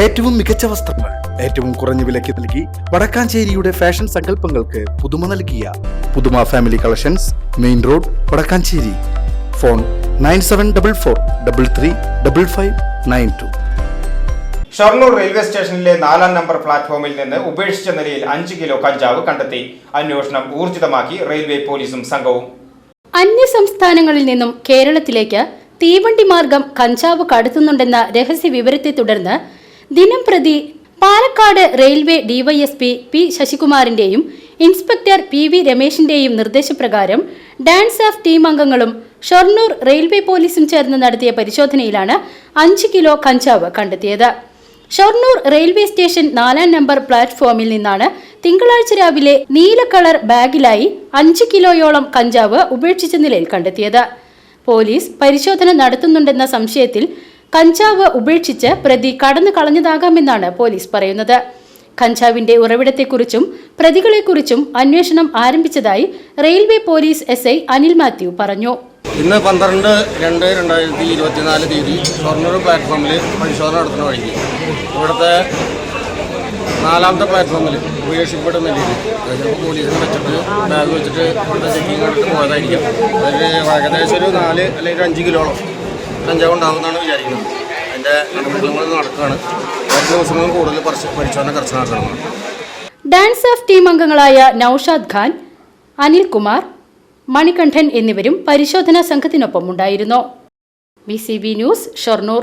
ഏറ്റവും മികച്ച വസ്ത്രങ്ങൾ ഏറ്റവും കുറഞ്ഞ വിലയ്ക്ക് നൽകി വടക്കാഞ്ചേരിയുടെ ഫാഷൻ സങ്കല്പങ്ങൾക്ക് പുതുമ നൽകിയ പുതുമ family collections main road Vadakkanchery. Phone nine seven double four double three double five nine two. Shoranur railway സ്റ്റേഷനിലെ നാലാം നമ്പർ പ്ലാറ്റ്ഫോമിൽ നിന്ന് ഉപേക്ഷിച്ച നിലയിൽ അഞ്ച് കിലോ കഞ്ചാവ് കണ്ടെത്തി. അന്വേഷണം ഊർജിതമാക്കി റെയിൽവേ പോലീസും സംഘവും. അന്യ സംസ്ഥാനങ്ങളിൽ നിന്നും കേരളത്തിലേക്ക് തീവണ്ടി മാർഗം കഞ്ചാവ് കടത്തുന്നുണ്ടെന്ന രഹസ്യ വിവരത്തെ തുടർന്ന് ദിനം പ്രതി പാലക്കാട് റെയിൽവേ ഡിവൈഎസ്പി പി ശശികുമാറിന്റെയും ഇൻസ്പെക്ടർ പി വി രമേശിന്റെയും നിർദ്ദേശപ്രകാരം ഡാൻസ് ഓഫ് ടീം അംഗങ്ങളും ഷൊർണൂർ റെയിൽവേ പോലീസും ചേർന്ന് നടത്തിയ പരിശോധനയിലാണ് അഞ്ച് കിലോ കഞ്ചാവ് കണ്ടെത്തിയത്. ഷൊർണൂർ റെയിൽവേ സ്റ്റേഷൻ നാലാം നമ്പർ പ്ലാറ്റ്ഫോമിൽ നിന്നാണ് തിങ്കളാഴ്ച രാവിലെ നീല കളർ ബാഗിലായി അഞ്ച് കിലോയോളം കഞ്ചാവ് ഉപേക്ഷിച്ച നിലയിൽ കണ്ടെത്തിയത്. പോലീസ് പരിശോധന നടത്തുന്നുണ്ടെന്ന സംശയത്തിൽ കഞ്ചാവ് ഉപേക്ഷിച്ച് പ്രതി കടന്നു കളഞ്ഞതാകാമെന്നാണ് പോലീസ് പറയുന്നത്. കഞ്ചാവിന്റെ ഉറവിടത്തെക്കുറിച്ചും പ്രതികളെക്കുറിച്ചും അന്വേഷണം ആരംഭിച്ചതായി railway police S I Anil Mathew പറഞ്ഞു. ഇന്ന് പന്ത്രണ്ട് രണ്ട് രണ്ടായിരത്തി ഇരുപത്തിനാല് തീയതി ഷൊർണൂർ പ്ലാറ്റ്ഫോമിൽ പരിശോധന നടത്തുന്ന വഴിക്ക്. ഇവിടുത്തെ നാലാമത്തെ പ്ലാറ്റ്ഫോമിൽ ഉപേക്ഷിക്കപ്പെടുന്ന രീതിയിൽ. ചിലപ്പോൾ പോലീസിനെ വെച്ചിട്ട് ബാഗ് വെച്ചിട്ട് ഇവിടുത്തെ ചെക്കിങ് എടുത്ത് പോയതായിരിക്കും. അതിൽ ഏകദേശം ഒരു നാല് അല്ലെങ്കിൽ അഞ്ച് കിലോളം കഞ്ചാവ് ഉണ്ടാകുമെന്നാണ് വിചാരിക്കുന്നത് അതിന്റെ നടപടികൾ നടക്കുകയാണ്. കുറച്ച് ദിവസങ്ങളും കൂടുതൽ പരിശ- പരിശോധന കർശനമാക്കണം ഡാൻസ് ഓഫ് ടീം അംഗങ്ങളായ നൌഷാദ് ഖാൻ അനിൽകുമാർ മണികണ്ഠൻ എന്നിവരും പരിശോധനാ സംഘത്തിനൊപ്പം ഉണ്ടായിരുന്നു ബി ന്യൂസ് ഷൊർണൂർ.